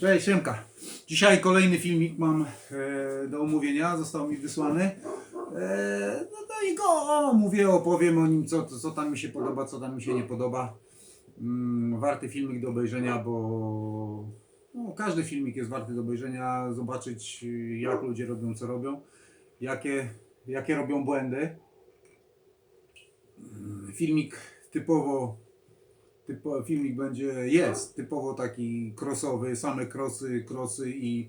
Cześć, Siemka. Dzisiaj kolejny filmik mam e, do omówienia, został mi wysłany. E, no, no i go omówię, opowiem o nim, co, co tam mi się podoba, co tam mi się nie podoba. Mm, warty filmik do obejrzenia, bo no, każdy filmik jest warty do obejrzenia, zobaczyć jak ludzie robią, co robią, jakie, jakie robią błędy. Mm, Filmik typowo typo, filmik będzie, jest typowo taki crossowy, same krosy, krosy i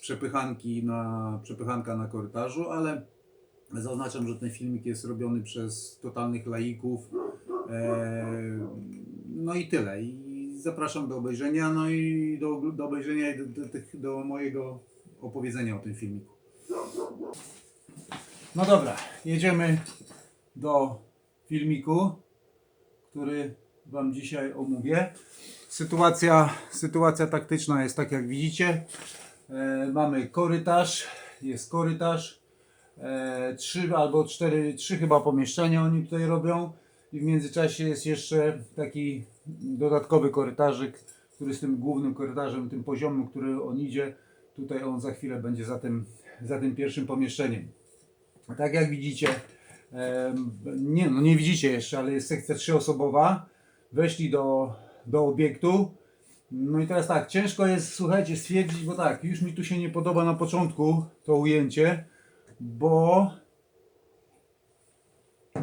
przepychanki na, przepychanka na korytarzu, ale zaznaczam, że ten filmik jest robiony przez totalnych laików. E, no i tyle. I zapraszam do obejrzenia, no i do, do obejrzenia i do, do, do mojego opowiedzenia o tym filmiku. No dobra, jedziemy do filmiku który Wam dzisiaj omówię. Sytuacja, sytuacja taktyczna jest tak jak widzicie. E, mamy korytarz, jest korytarz. E, trzy albo cztery, trzy chyba pomieszczenia oni tutaj robią. I w międzyczasie jest jeszcze taki dodatkowy korytarzyk, który z tym głównym korytarzem, tym poziomem, który on idzie. Tutaj on za chwilę będzie za tym, za tym pierwszym pomieszczeniem. Tak jak widzicie, em, nie, no nie widzicie jeszcze, ale jest sekcja trzyosobowa. Weszli do, do obiektu. No i teraz tak, ciężko jest, słuchajcie, stwierdzić, bo tak, już mi tu się nie podoba na początku to ujęcie, bo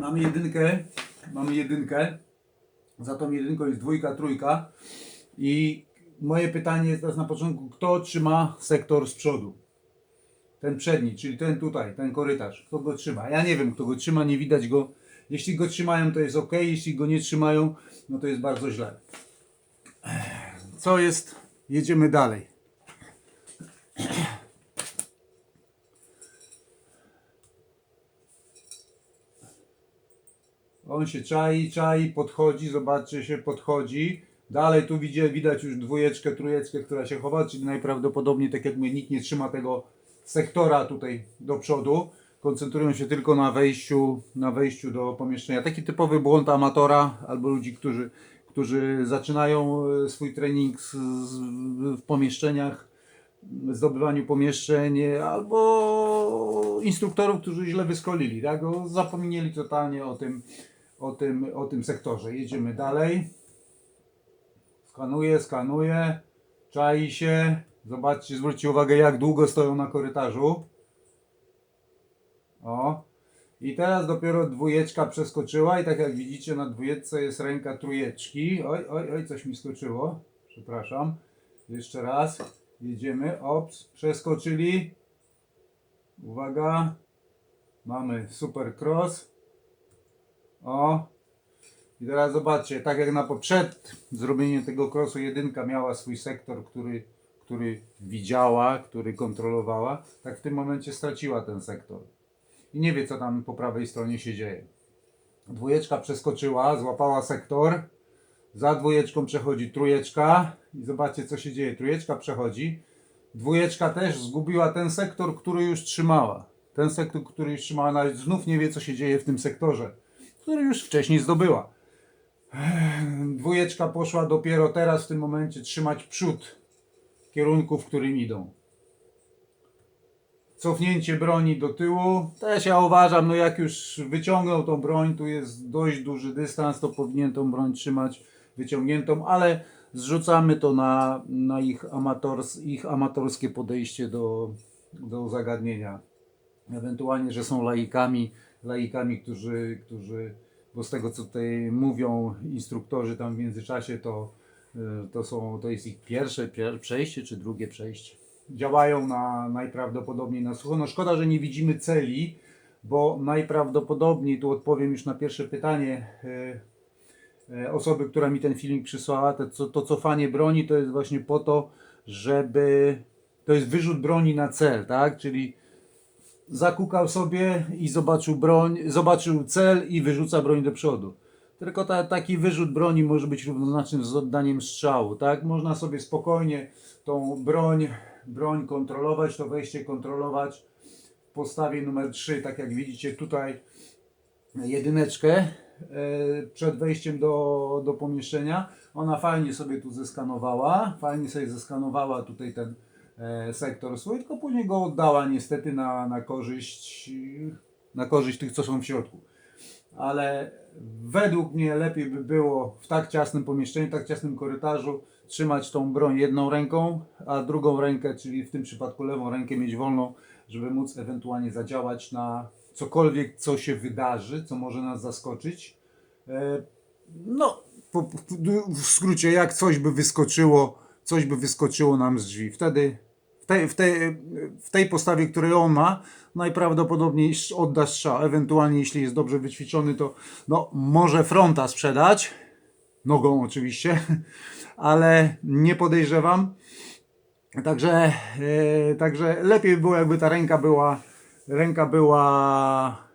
mamy jedynkę, mamy jedynkę, za tą jedynką jest dwójka, trójka i moje pytanie jest teraz na początku, kto trzyma sektor z przodu? ten przedni, czyli ten tutaj, ten korytarz, kto go trzyma. Ja nie wiem, kto go trzyma, nie widać go. Jeśli go trzymają, to jest ok, jeśli go nie trzymają, no to jest bardzo źle. Co jest? Jedziemy dalej. On się czai, czai, podchodzi, zobaczy się, podchodzi. Dalej tu widzie, widać już dwójeczkę, trójeczkę, która się chowa, czyli najprawdopodobniej, tak jak mówię, nikt nie trzyma tego sektora tutaj do przodu. Koncentrują się tylko na wejściu, na wejściu do pomieszczenia. Taki typowy błąd amatora albo ludzi, którzy, którzy zaczynają e, swój trening z, z, w pomieszczeniach, zdobywaniu pomieszczeń, e, albo instruktorów, którzy źle wyskolili, tak? Zapomnieli totalnie o tym, o tym, o tym sektorze. Jedziemy dalej. Skanuje, skanuje, czai się. Zobaczcie, zwróćcie uwagę, jak długo stoją na korytarzu. O. I teraz dopiero dwójeczka przeskoczyła i tak jak widzicie na dwójeczce jest ręka trójeczki. Oj, oj, oj, coś mi skoczyło. Przepraszam. Jeszcze raz. Jedziemy. Ops, przeskoczyli. Uwaga. Mamy super cross. O. I teraz zobaczcie, tak jak na poprzed zrobienie tego crossu jedynka miała swój sektor, który, który widziała, który kontrolowała, tak w tym momencie straciła ten sektor. I nie wie, co tam po prawej stronie się dzieje. Dwójeczka przeskoczyła, złapała sektor. Za dwójeczką przechodzi trójeczka. I zobaczcie, co się dzieje. Trójeczka przechodzi. Dwójeczka też zgubiła ten sektor, który już trzymała. Ten sektor, który już trzymała, nawet znów nie wie, co się dzieje w tym sektorze, który już wcześniej zdobyła. Dwójeczka poszła dopiero teraz w tym momencie trzymać przód kierunku, w którym idą. Cofnięcie broni do tyłu. Też ja uważam, no jak już wyciągnął tą broń, tu jest dość duży dystans, to powinien tą broń trzymać wyciągniętą, ale zrzucamy to na, na ich, amators, ich amatorskie podejście do, do zagadnienia. Ewentualnie, że są laikami, laikami, którzy, którzy bo z tego co tutaj mówią instruktorzy tam w międzyczasie, to, y, to, są, to jest ich pierwsze pier przejście czy drugie przejście. Działają na najprawdopodobniej na sucho. No szkoda, że nie widzimy celi, bo najprawdopodobniej, tu odpowiem już na pierwsze pytanie y, y, osoby, która mi ten filmik przysłała, to, to cofanie broni to jest właśnie po to, żeby to jest wyrzut broni na cel, tak? Czyli zakukał sobie i zobaczył broń, zobaczył cel i wyrzuca broń do przodu. Tylko ta, taki wyrzut broni może być równoznaczny z oddaniem strzału, tak? Można sobie spokojnie tą broń, broń kontrolować, to wejście kontrolować w postawie numer 3, tak jak widzicie tutaj jedyneczkę e, przed wejściem do, do pomieszczenia. Ona fajnie sobie tu zeskanowała, fajnie sobie zeskanowała tutaj ten e, sektor swój, tylko później go oddała niestety na, na korzyść na korzyść tych, co są w środku. Ale według mnie lepiej by było w tak ciasnym pomieszczeniu, tak ciasnym korytarzu trzymać tą broń jedną ręką, a drugą rękę, czyli w tym przypadku lewą rękę mieć wolną, żeby móc ewentualnie zadziałać na cokolwiek, co się wydarzy, co może nas zaskoczyć. E, No, w skrócie, jak coś by wyskoczyło, coś by wyskoczyło nam z drzwi. Wtedy w tej, w tej, w tej postawie, której on ma, najprawdopodobniej odda strzał. Ewentualnie, jeśli jest dobrze wyćwiczony, to no, może fronta sprzedać. Nogą oczywiście, ale nie podejrzewam. Także, e, także lepiej by było, jakby ta ręka była, ręka była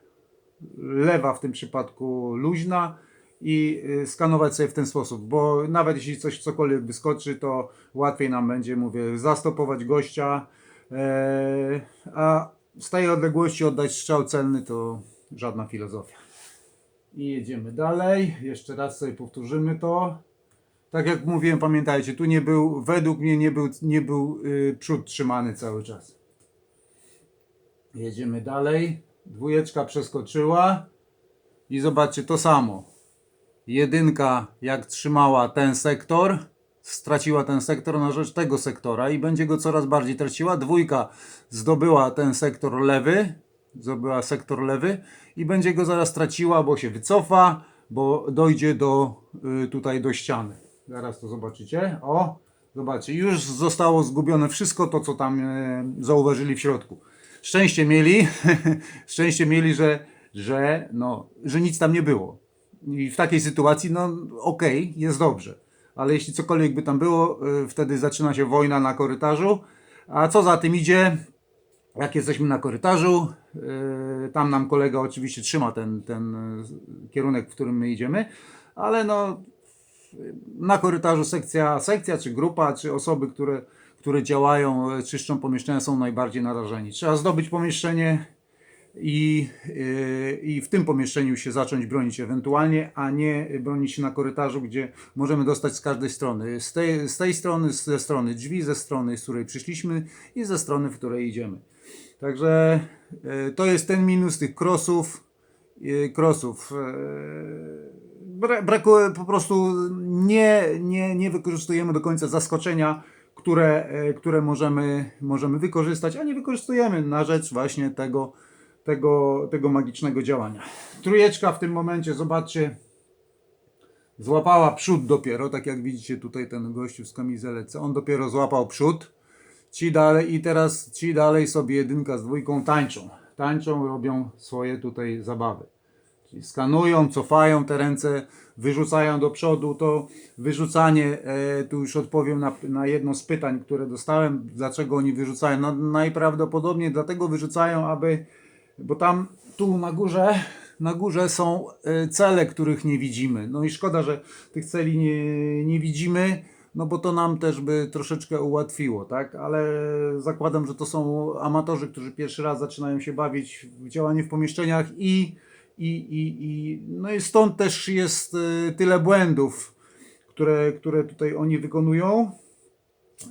lewa w tym przypadku luźna i y, skanować sobie w ten sposób, bo nawet jeśli coś cokolwiek wyskoczy, to łatwiej nam będzie, mówię, zastopować gościa, e, a z tej odległości oddać strzał celny to żadna filozofia. I jedziemy dalej, jeszcze raz sobie powtórzymy to. Tak jak mówiłem, pamiętajcie, tu nie był, według mnie nie był, nie był y, przód trzymany cały czas. Jedziemy dalej. Dwójeczka przeskoczyła. I zobaczcie to samo. Jedynka, jak trzymała ten sektor, straciła ten sektor na rzecz tego sektora i będzie go coraz bardziej traciła. Dwójka zdobyła ten sektor lewy, zdobyła sektor lewy i będzie go zaraz traciła, bo się wycofa, bo dojdzie do y, tutaj do ściany. Zaraz to zobaczycie. O, zobaczcie, już zostało zgubione wszystko to, co tam e, zauważyli w środku. Szczęście mieli, szczęście mieli, że, że, no, że nic tam nie było. I w takiej sytuacji, no okej, jest dobrze. Ale jeśli cokolwiek by tam było, y, wtedy zaczyna się wojna na korytarzu. A co za tym idzie, jak jesteśmy na korytarzu, yy, tam nam kolega oczywiście trzyma ten, ten y, kierunek, w którym my idziemy, ale no na korytarzu sekcja, sekcja czy grupa, czy osoby, które, które działają, e, czyszczą pomieszczenia są najbardziej narażeni. Trzeba zdobyć pomieszczenie i, yy, i w tym pomieszczeniu się zacząć bronić ewentualnie, a nie bronić się na korytarzu, gdzie możemy dostać z każdej strony. Z tej, z tej strony, ze strony drzwi, ze strony, z której przyszliśmy i ze strony, w której idziemy. Także yy, to jest ten minus tych. Yy, crossów. Yy, bra- brakuje po prostu nie, nie, nie wykorzystujemy do końca zaskoczenia, które, e, które możemy, możemy wykorzystać, a nie wykorzystujemy na rzecz właśnie tego, tego, tego magicznego działania. Trójeczka w tym momencie, zobaczcie, złapała przód dopiero, tak jak widzicie tutaj ten gościu z kamizelece, on dopiero złapał przód. Ci dalej i teraz ci dalej sobie jedynka z dwójką tańczą. Tańczą, robią swoje tutaj zabawy. Czyli skanują, cofają te ręce, wyrzucają do przodu. To wyrzucanie, e, tu już odpowiem na, na jedno z pytań, które dostałem, dlaczego oni wyrzucają. No, najprawdopodobniej dlatego wyrzucają, aby, bo tam tu na górze, na górze są e, cele, których nie widzimy. No i szkoda, że tych celi nie, nie widzimy. No bo to nam też by troszeczkę ułatwiło, tak? Ale zakładam, że to są amatorzy, którzy pierwszy raz zaczynają się bawić w działanie w pomieszczeniach i i, i, i, no i stąd też jest y, tyle błędów, które, które tutaj oni wykonują.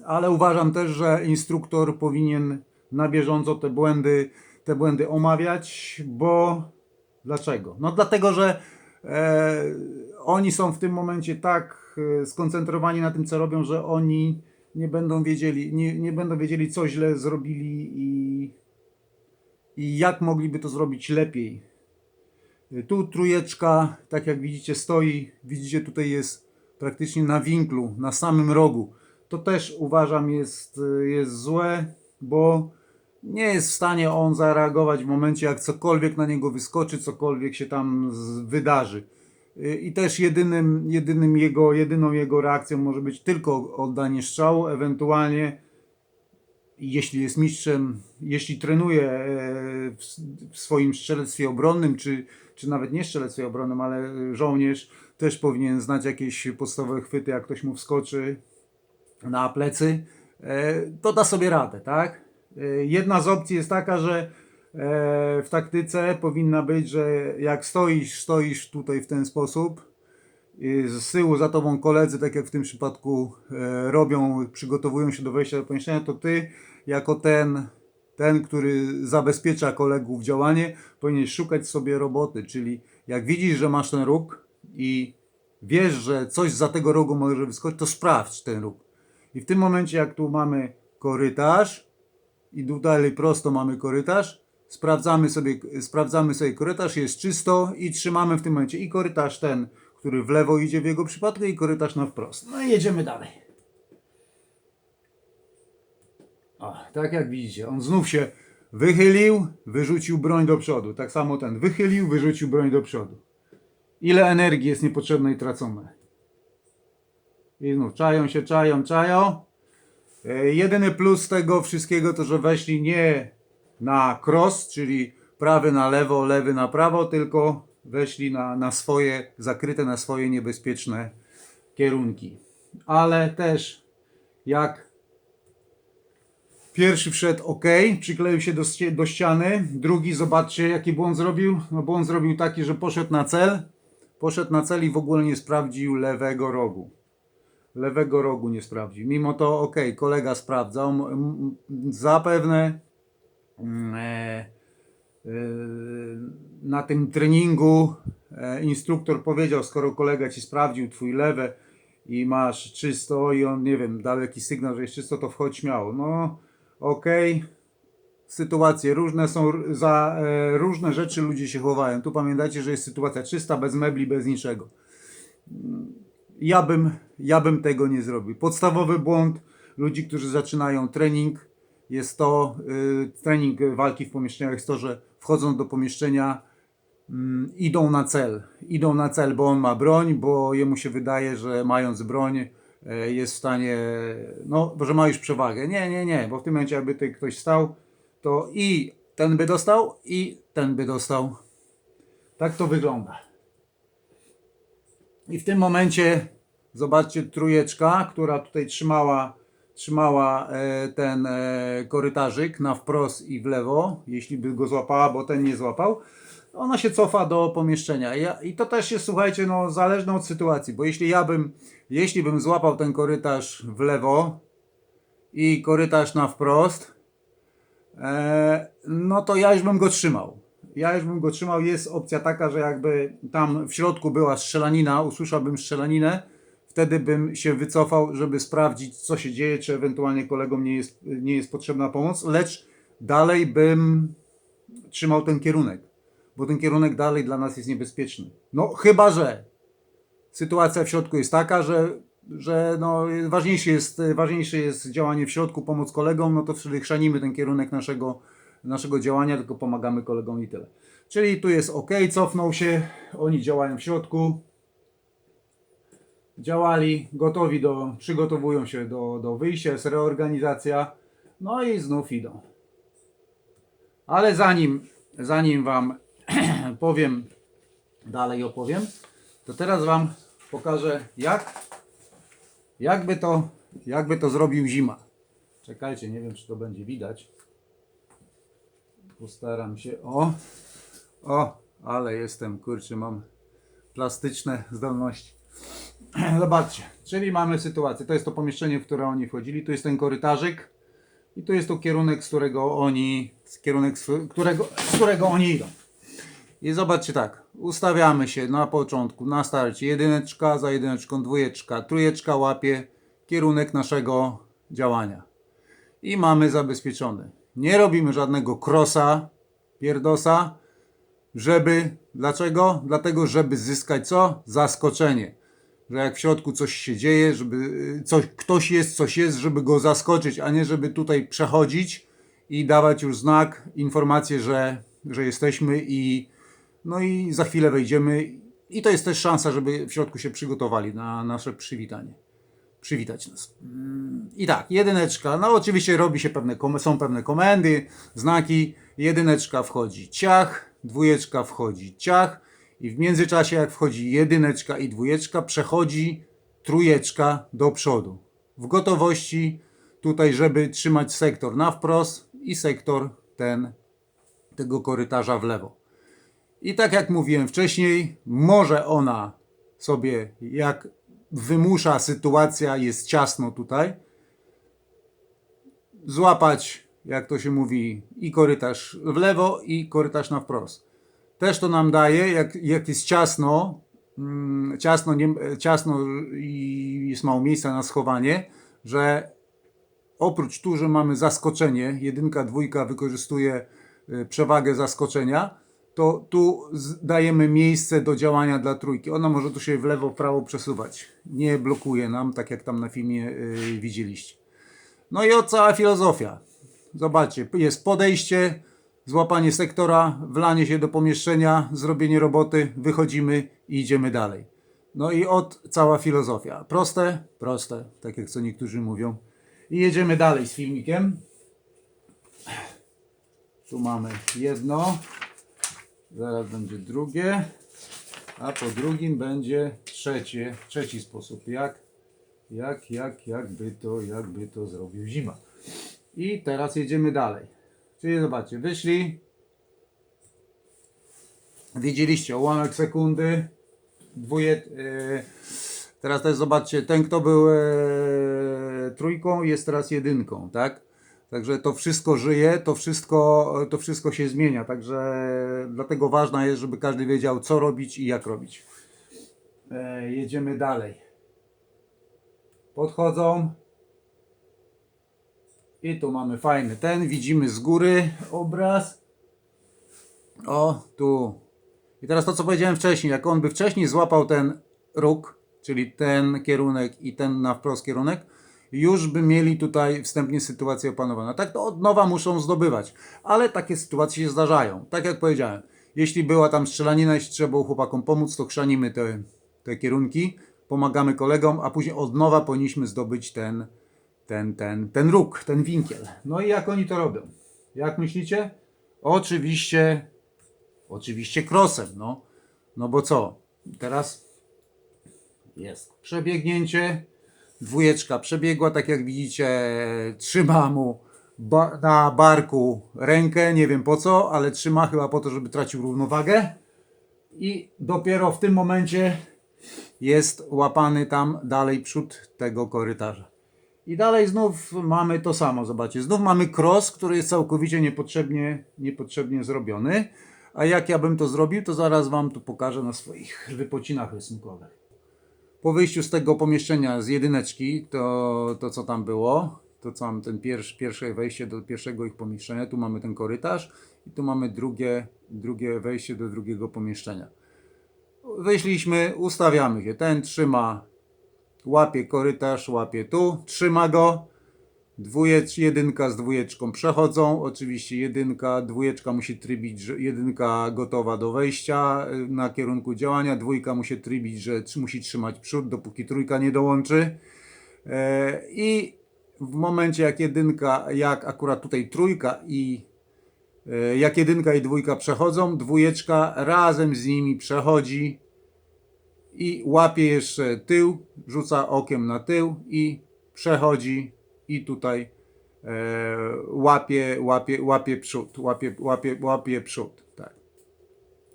Ale uważam też, że instruktor powinien na bieżąco te błędy, te błędy omawiać, bo dlaczego? No dlatego, że e, oni są w tym momencie tak e, skoncentrowani na tym, co robią, że oni nie będą wiedzieli, nie, nie będą wiedzieli, co źle zrobili i, i jak mogliby to zrobić lepiej. Tu trójeczka, tak jak widzicie, stoi. Widzicie, tutaj jest praktycznie na winklu, na samym rogu. To też uważam jest, jest złe, bo nie jest w stanie on zareagować w momencie, jak cokolwiek na niego wyskoczy, cokolwiek się tam wydarzy. I też jedynym, jedynym jego, jedyną jego reakcją może być tylko oddanie strzału, ewentualnie jeśli jest mistrzem, jeśli trenuje e, w swoim strzelectwie obronnym, czy, czy nawet nie strzelectwie obronnym, ale żołnierz też powinien znać jakieś podstawowe chwyty, jak ktoś mu wskoczy na plecy, e, to da sobie radę, tak? E, Jedna z opcji jest taka, że w taktyce powinna być, że jak stoisz, stoisz tutaj w ten sposób, z tyłu za tobą koledzy, tak jak w tym przypadku e, robią, przygotowują się do wejścia do pomieszczenia, to ty jako ten, ten, który zabezpiecza kolegów działanie, powinieneś szukać sobie roboty, czyli jak widzisz, że masz ten róg i wiesz, że coś za tego rogu może wyskoczyć, to sprawdź ten róg. I w tym momencie, jak tu mamy korytarz i tu dalej prosto mamy korytarz, sprawdzamy sobie, sprawdzamy sobie korytarz, jest czysto i trzymamy w tym momencie i korytarz ten, który w lewo idzie w jego przypadku i korytarz na wprost. No i jedziemy dalej. O, tak jak widzicie, on znów się wychylił, wyrzucił broń do przodu. Tak samo ten wychylił, wyrzucił broń do przodu. Ile energii jest niepotrzebnej tracone. I znów czają się, czają, czają. E, Jedyny plus tego wszystkiego to, że weszli nie na cross, czyli prawy na lewo, lewy na prawo, tylko weszli na, na swoje, zakryte na swoje niebezpieczne kierunki. Ale też jak pierwszy wszedł ok, przykleił się do, do ściany, drugi zobaczcie jaki błąd zrobił. No błąd zrobił taki, że poszedł na cel, poszedł na cel i w ogóle nie sprawdził lewego rogu lewego rogu nie sprawdził. Mimo to, ok, kolega sprawdzał. Zapewne na tym treningu e, instruktor powiedział, skoro kolega ci sprawdził twój lewe i masz czysto i on, nie wiem, dał jakiś sygnał, że jest czysto, to wchodź śmiało. No, okej. Sytuacje różne są, za e, różne rzeczy ludzie się chowają. Tu pamiętajcie, że jest sytuacja czysta, bez mebli, bez niczego ja bym, ja bym tego nie zrobił. Podstawowy błąd ludzi, którzy zaczynają trening, jest to, y, trening walki w pomieszczeniach jest to, że wchodzą do pomieszczenia, mm, idą na cel. Idą na cel, bo on ma broń, bo jemu się wydaje, że mając broń e, jest w stanie, no, że ma już przewagę. Nie, nie, nie, bo w tym momencie, jakby tutaj ktoś stał, to i ten by dostał, i ten by dostał. Tak to wygląda. I w tym momencie zobaczcie trójeczka, która tutaj trzymała, trzymała e, ten e, korytarzyk na wprost i w lewo, jeśli by go złapała, bo ten nie złapał. Ona się cofa do pomieszczenia. I to też jest, słuchajcie, no, zależne od sytuacji, bo jeśli ja bym, jeśli bym złapał ten korytarz w lewo i korytarz na wprost, E, no to ja już bym go trzymał. Ja już bym go trzymał. Jest opcja taka, że jakby tam w środku była strzelanina, usłyszałbym strzelaninę, wtedy bym się wycofał, żeby sprawdzić, co się dzieje, czy ewentualnie kolegom nie jest, nie jest potrzebna pomoc, lecz dalej bym trzymał ten kierunek, bo ten kierunek dalej dla nas jest niebezpieczny. No chyba, że sytuacja w środku jest taka, że, że no, ważniejsze, jest, ważniejsze jest działanie w środku, pomoc kolegom, no to wtedy chrzanimy ten kierunek naszego, naszego działania, tylko pomagamy kolegom i tyle. Czyli tu jest ok, cofnął się, oni działają w środku, działali, gotowi do, przygotowują się do, do wyjścia, jest reorganizacja, no i znów idą. Ale zanim, zanim Wam powiem, dalej opowiem, to teraz Wam pokażę, jak, jakby, to, jakby to zrobił zima. Czekajcie, nie wiem, czy to będzie widać. Postaram się. O, o, ale jestem, kurczę, mam plastyczne zdolności. Zobaczcie, czyli mamy sytuację. To jest to pomieszczenie, w które oni wchodzili. Tu jest ten korytarzyk i tu jest to kierunek, z którego oni, z kierunek, z którego, z którego oni idą. I zobaczcie tak, ustawiamy się na początku, na starcie, jedyneczka za jedyneczką, dwójeczka, trójeczka łapie kierunek naszego działania. I mamy zabezpieczony. Nie robimy żadnego krosa, pierdosa, żeby, dlaczego? Dlatego, żeby zyskać co? Zaskoczenie. Że jak w środku coś się dzieje, żeby coś, ktoś jest, coś jest, żeby go zaskoczyć, a nie żeby tutaj przechodzić i dawać już znak, informację, że, że jesteśmy i no i za chwilę wejdziemy. I to jest też szansa, żeby w środku się przygotowali na nasze przywitanie. Przywitać nas. Mm, I tak, jedyneczka. No oczywiście robi się pewne, są pewne komendy, znaki. Jedyneczka wchodzi ciach, dwójeczka wchodzi ciach. I w międzyczasie, jak wchodzi jedyneczka i dwójeczka, przechodzi trójeczka do przodu. W gotowości tutaj, żeby trzymać sektor na wprost i sektor ten tego korytarza w lewo. I tak jak mówiłem wcześniej, może ona sobie, jak wymusza sytuacja, jest ciasno tutaj, złapać, jak to się mówi, i korytarz w lewo, i korytarz na wprost. Też to nam daje, jak, jak jest ciasno, mm, ciasno, nie, ciasno i jest mało miejsca na schowanie, że oprócz tu, że mamy zaskoczenie, jedynka, dwójka wykorzystuje y, przewagę zaskoczenia, to tu dajemy miejsce do działania dla trójki. Ona może tu się w lewo, prawo przesuwać. Nie blokuje nam, tak jak tam na filmie y, widzieliście. No i o cała filozofia. Zobaczcie, jest podejście, złapanie sektora, wlanie się do pomieszczenia, zrobienie roboty, wychodzimy i idziemy dalej. No i od cała filozofia. Proste, proste, tak jak co niektórzy mówią. I jedziemy dalej z filmikiem. Tu mamy jedno, zaraz będzie drugie, a po drugim będzie trzecie, trzeci sposób. Jak, jak, jak, jakby to, jakby to zrobił zima. I teraz jedziemy dalej. Czyli zobaczcie, wyszli. Widzieliście ułamek sekundy. Dwuje, e, teraz też zobaczcie, ten kto był e, trójką jest teraz jedynką, tak? Także to wszystko żyje, to wszystko, to wszystko się zmienia. Także dlatego ważne jest, żeby każdy wiedział co robić i jak robić. E, jedziemy dalej. Podchodzą. I tu mamy fajny ten, widzimy z góry obraz. O, tu. I teraz to, co powiedziałem wcześniej, jak on by wcześniej złapał ten róg, czyli ten kierunek i ten na wprost kierunek, już by mieli tutaj wstępnie sytuację opanowaną. Tak to od nowa muszą zdobywać, ale takie sytuacje się zdarzają. Tak jak powiedziałem, jeśli była tam strzelanina, jeśli trzeba było chłopakom pomóc, to chrzanimy te, te kierunki, pomagamy kolegom, a później od nowa powinniśmy zdobyć ten, ten, ten, ten róg, ten winkiel. No i jak oni to robią? Jak myślicie? Oczywiście, oczywiście krosem, no. No bo co? Teraz jest przebiegnięcie. Dwójeczka przebiegła, tak jak widzicie, trzyma mu ba- na barku rękę, nie wiem po co, ale trzyma chyba po to, żeby tracił równowagę. I dopiero w tym momencie jest łapany tam dalej przód tego korytarza. I dalej znów mamy to samo, zobaczcie. Znów mamy cross, który jest całkowicie niepotrzebnie, niepotrzebnie zrobiony. A jak ja bym to zrobił, to zaraz Wam tu pokażę na swoich wypocinach rysunkowych. Po wyjściu z tego pomieszczenia z jedyneczki, to, to co tam było, to co mam ten pierwsze wejście do pierwszego ich pomieszczenia, tu mamy ten korytarz i tu mamy drugie, drugie wejście do drugiego pomieszczenia. Wyszliśmy, ustawiamy się. Ten trzyma łapie korytarz, łapie tu, trzyma go. Dwójecz, jedynka z dwójeczką przechodzą. Oczywiście jedynka, dwójeczka musi trybić, że jedynka gotowa do wejścia y, na kierunku działania. Dwójka musi trybić, że musi trzymać przód, dopóki trójka nie dołączy. E, I w momencie jak jedynka, jak akurat tutaj trójka i e, jak jedynka i dwójka przechodzą, dwójeczka razem z nimi przechodzi i łapie jeszcze tył, rzuca okiem na tył i przechodzi i tutaj e, łapie, łapie, łapie przód, łapie, łapie, łapie przód, tak.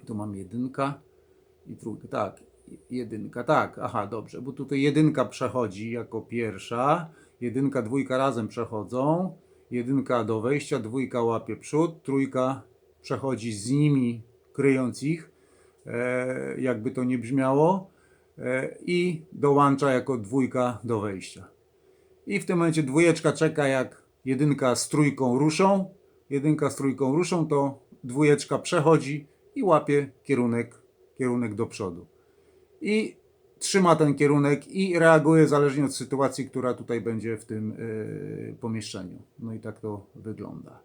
Tu mam jedynka i trójka, tak, jedynka, tak, aha, dobrze, bo tutaj jedynka przechodzi jako pierwsza, jedynka, dwójka razem przechodzą, jedynka do wejścia, dwójka łapie przód, trójka przechodzi z nimi, kryjąc ich, jakby to nie brzmiało, e, i dołącza jako dwójka do wejścia. I w tym momencie dwójeczka czeka, jak jedynka z trójką ruszą. Jedynka z trójką ruszą, to dwójeczka przechodzi i łapie kierunek, kierunek do przodu. I trzyma ten kierunek i reaguje zależnie od sytuacji, która tutaj będzie w tym yy, pomieszczeniu. No i tak to wygląda.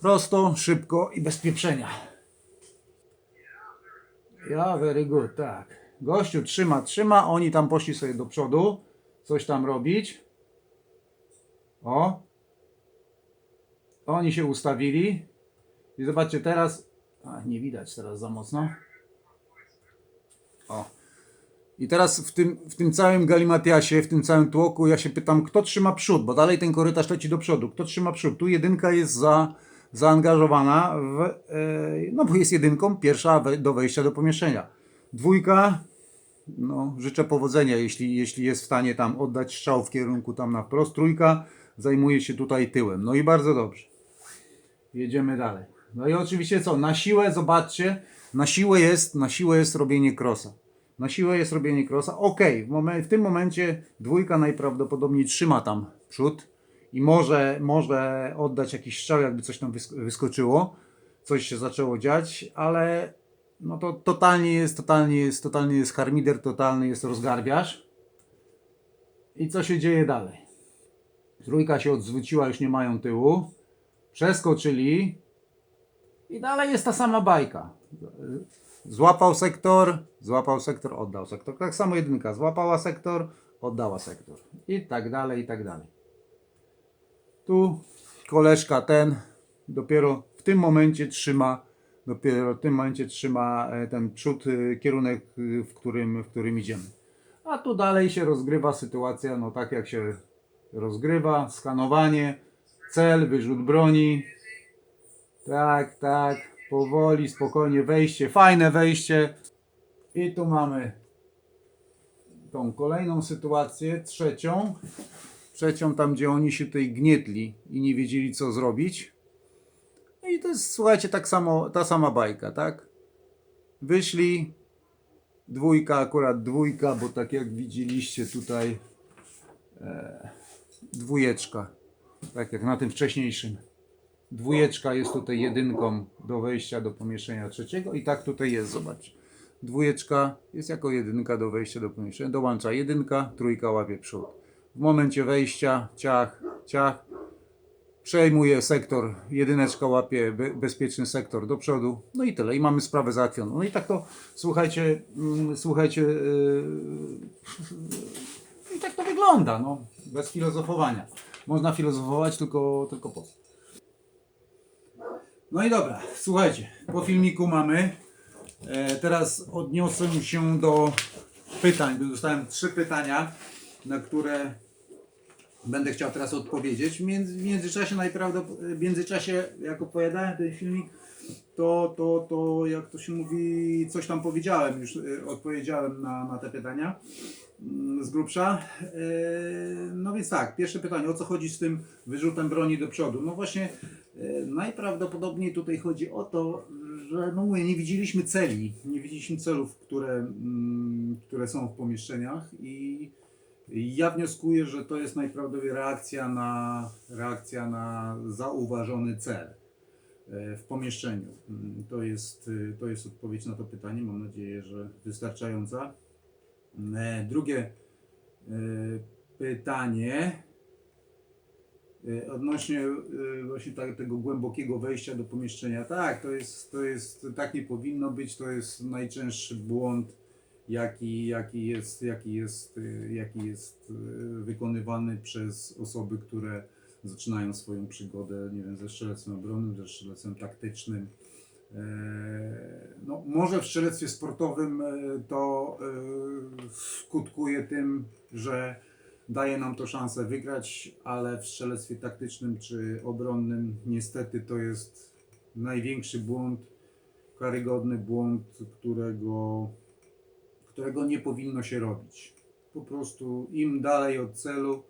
Prosto, szybko i bez pieprzenia. Ja, very good, tak. Gościu trzyma, trzyma, oni tam poszli sobie do przodu, coś tam robić. O. Oni się ustawili. I zobaczcie teraz. A, nie widać teraz za mocno. O. I teraz w tym, w tym całym galimatiasie, w tym całym tłoku, ja się pytam, kto trzyma przód, bo dalej ten korytarz leci do przodu. Kto trzyma przód? Tu jedynka jest za, zaangażowana w, e, no bo jest jedynką, pierwsza do wejścia do pomieszczenia. Dwójka, no życzę powodzenia, jeśli, jeśli jest w stanie tam oddać strzał w kierunku tam na wprost. Trójka zajmuje się tutaj tyłem. No i bardzo dobrze. Jedziemy dalej. No i oczywiście co? Na siłę, zobaczcie, na siłę jest, na siłę jest robienie krosa. Na siłę jest robienie krosa. Ok, w, w tym momencie dwójka najprawdopodobniej trzyma tam przód i może, może oddać jakiś strzał, jakby coś tam wysk- wyskoczyło, coś się zaczęło dziać, ale no to totalnie jest, totalnie jest, totalnie jest harmider, totalny jest rozgarbiarz. I co się dzieje dalej? Trójka się odzwróciła, już nie mają tyłu. Przeskoczyli i dalej jest ta sama bajka. Złapał sektor, złapał sektor, oddał sektor. Tak samo jedynka, złapała sektor, oddała sektor. I tak dalej, i tak dalej. Tu koleżka ten dopiero w tym momencie trzyma, dopiero w tym momencie trzyma e, ten przód, e, kierunek, e, w którym, w którym idziemy. A tu dalej się rozgrywa sytuacja, no tak jak się rozgrywa, skanowanie, cel, wyrzut broni. Tak, tak, powoli, spokojnie, wejście, fajne wejście. I tu mamy tą kolejną sytuację, trzecią. Trzecią tam, gdzie oni się tutaj gnietli i nie wiedzieli co zrobić. No I to jest, słuchajcie, tak samo, ta sama bajka, tak? Wyszli, dwójka, akurat dwójka, bo tak jak widzieliście tutaj, e, dwójeczka, tak jak na tym wcześniejszym. Dwójeczka jest tutaj jedynką do wejścia do pomieszczenia trzeciego i tak tutaj jest, zobacz. Dwójeczka jest jako jedynka do wejścia do pomieszczenia. Dołącza jedynka, trójka łapie przód. W momencie wejścia ciach, ciach, przejmuje sektor, jedyneczka łapie be, bezpieczny sektor do przodu. No i tyle. I mamy sprawę załatwioną. No i tak to, słuchajcie, mm, słuchajcie, yy, i tak to wygląda, no, bez filozofowania. Można filozofować tylko, tylko po. No i dobra, słuchajcie, po filmiku mamy. E, teraz odniosę się do pytań. Dostałem trzy pytania, na które będę chciał teraz odpowiedzieć. Między, w międzyczasie najprawdopodobniej, w międzyczasie jak opowiadałem ten filmik, to, to, to jak to się mówi, coś tam powiedziałem, już e, odpowiedziałem na, na te pytania mm, z grubsza. E, No więc tak, pierwsze pytanie, o co chodzi z tym wyrzutem broni do przodu? No właśnie, e, najprawdopodobniej tutaj chodzi o to, że no mówię, nie widzieliśmy celi, nie widzieliśmy celów, które, mm, które są w pomieszczeniach i ja wnioskuję, że to jest najprawdopodobniej reakcja na, reakcja na zauważony cel e, w pomieszczeniu. Mm, To jest, e, to jest odpowiedź na to pytanie. Mam nadzieję, że wystarczająca. E, Drugie pytanie odnośnie właśnie tak, tego głębokiego wejścia do pomieszczenia. Tak, to jest, to jest, tak nie powinno być. To jest najczęstszy błąd, jaki, jaki, jest, jaki, jest, e, jaki jest e, wykonywany przez osoby, które zaczynają swoją przygodę, nie wiem, ze strzelectwem obronnym, ze strzelectwem taktycznym. E, No, może w strzelectwie sportowym e, to e, skutkuje tym, że daje nam to szansę wygrać, ale w strzelectwie taktycznym czy obronnym niestety to jest największy błąd, karygodny błąd, którego, którego nie powinno się robić. Po prostu im dalej od celu,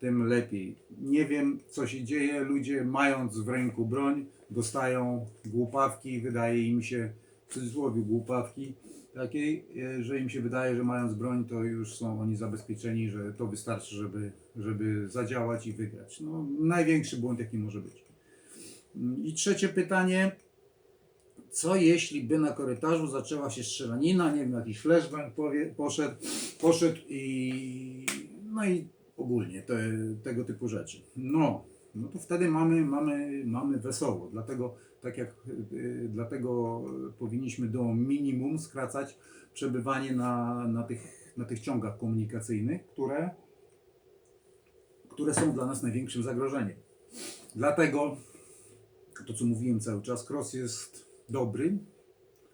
tym lepiej. Nie wiem, co się dzieje. Ludzie, mając w ręku broń, dostają głupawki, wydaje im się, w cudzysłowie głupawki, takiej, e, że im się wydaje, że mając broń, to już są oni zabezpieczeni, że to wystarczy, żeby, żeby zadziałać i wygrać. No, największy błąd, jaki może być. I trzecie pytanie. Co jeśli by na korytarzu zaczęła się strzelanina, nie wiem, jakiś flashbang powie, poszedł, poszedł i no i ogólnie te, tego typu rzeczy. No, no to wtedy mamy, mamy, mamy wesoło. Dlatego, tak jak, y, dlatego powinniśmy do minimum skracać przebywanie na, na, tych, na tych ciągach komunikacyjnych, które, które są dla nas największym zagrożeniem. Dlatego to, co mówiłem cały czas, cross jest dobry,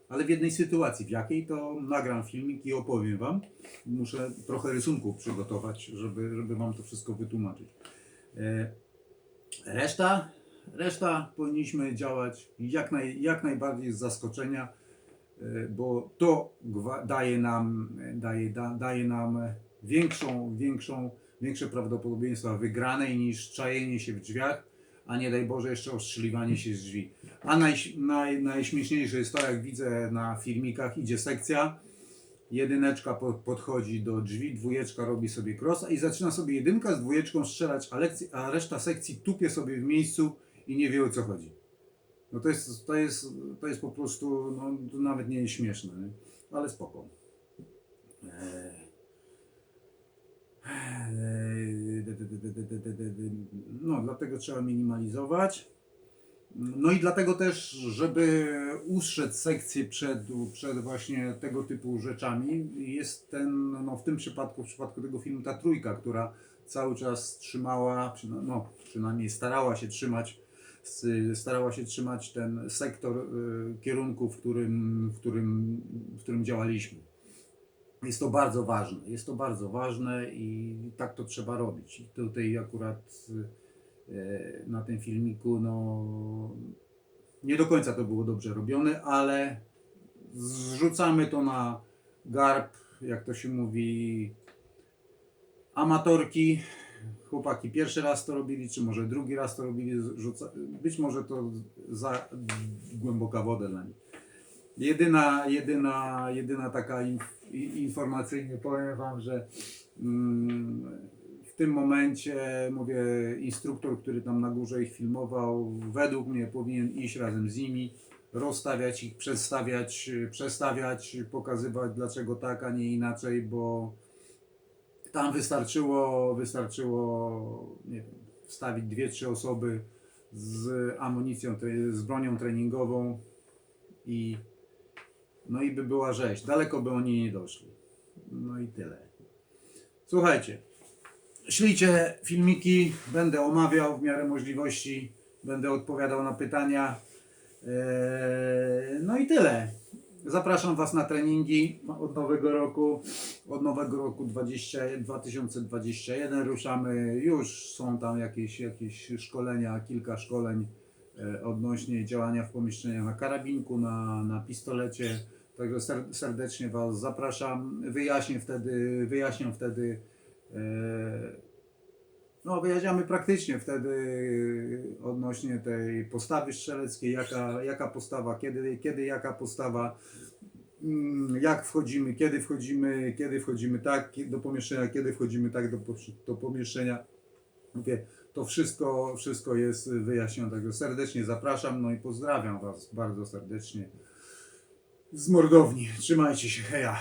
ale w jednej sytuacji, w jakiej to nagram filmik i opowiem Wam. Muszę trochę rysunków przygotować, żeby, żeby Wam to wszystko wytłumaczyć. E, Reszta, Reszta powinniśmy działać jak, naj, jak najbardziej z zaskoczenia, e, bo to daje nam, daje, da, daje nam większą, większą, większe prawdopodobieństwa wygranej niż czajenie się w drzwiach, a nie daj Boże jeszcze ostrzeliwanie się z drzwi. A naj, naj, najśmieszniejsze jest to, jak widzę na filmikach, idzie sekcja, jedyneczka po, podchodzi do drzwi, dwójeczka robi sobie cross i zaczyna sobie jedynka z dwójeczką strzelać, a, lekcji, a reszta sekcji tupie sobie w miejscu i nie wie o co chodzi. No to jest, to jest, to jest po prostu, no nawet nie jest śmieszne, nie? ale spoko. Eee. Eee, No, dlatego trzeba minimalizować. No i dlatego też, żeby ustrzec sekcję przed, przed właśnie tego typu rzeczami, jest ten, no w tym przypadku, w przypadku tego filmu, ta trójka, która cały czas trzymała, no przynajmniej starała się trzymać, starała się trzymać ten sektor y, kierunku, w którym, w, którym, w którym działaliśmy. Jest to bardzo ważne, jest to bardzo ważne i tak to trzeba robić. I tutaj akurat e, na tym filmiku, no nie do końca to było dobrze robione, ale zrzucamy to na garb, jak to się mówi, amatorki. Chłopaki pierwszy raz to robili, czy może drugi raz to robili, być może to za głęboka woda dla nich. Jedyna, jedyna, jedyna taka inf, informacyjnie powiem Wam, że mm, w tym momencie, mówię, instruktor, który tam na górze ich filmował, według mnie powinien iść razem z nimi, rozstawiać ich, przedstawiać, przestawiać, pokazywać dlaczego tak, a nie inaczej, bo tam wystarczyło, wystarczyło, nie wiem, wstawić dwie, trzy osoby z amunicją, z bronią treningową i no i by była rzeź. Daleko by oni nie doszli. No i tyle. Słuchajcie, ślijcie filmiki, będę omawiał w miarę możliwości, będę odpowiadał na pytania. Eee, No i tyle. Zapraszam Was na treningi od nowego roku. Od nowego roku 20, 2021 ruszamy. Już są tam jakieś, jakieś szkolenia, kilka szkoleń e, odnośnie działania w pomieszczeniach na karabinku, na, na pistolecie. Także ser- serdecznie Was zapraszam. Wyjaśnię wtedy, wyjaśnię wtedy e, no, wyjaśniamy praktycznie wtedy odnośnie tej postawy strzeleckiej, jaka, jaka postawa, kiedy, kiedy jaka postawa, mm, jak wchodzimy, kiedy wchodzimy, kiedy wchodzimy tak do pomieszczenia, kiedy wchodzimy tak do, do pomieszczenia. Mówię, to wszystko, wszystko jest wyjaśnione, także serdecznie zapraszam, no i pozdrawiam Was bardzo serdecznie z mordowni. Trzymajcie się, heja.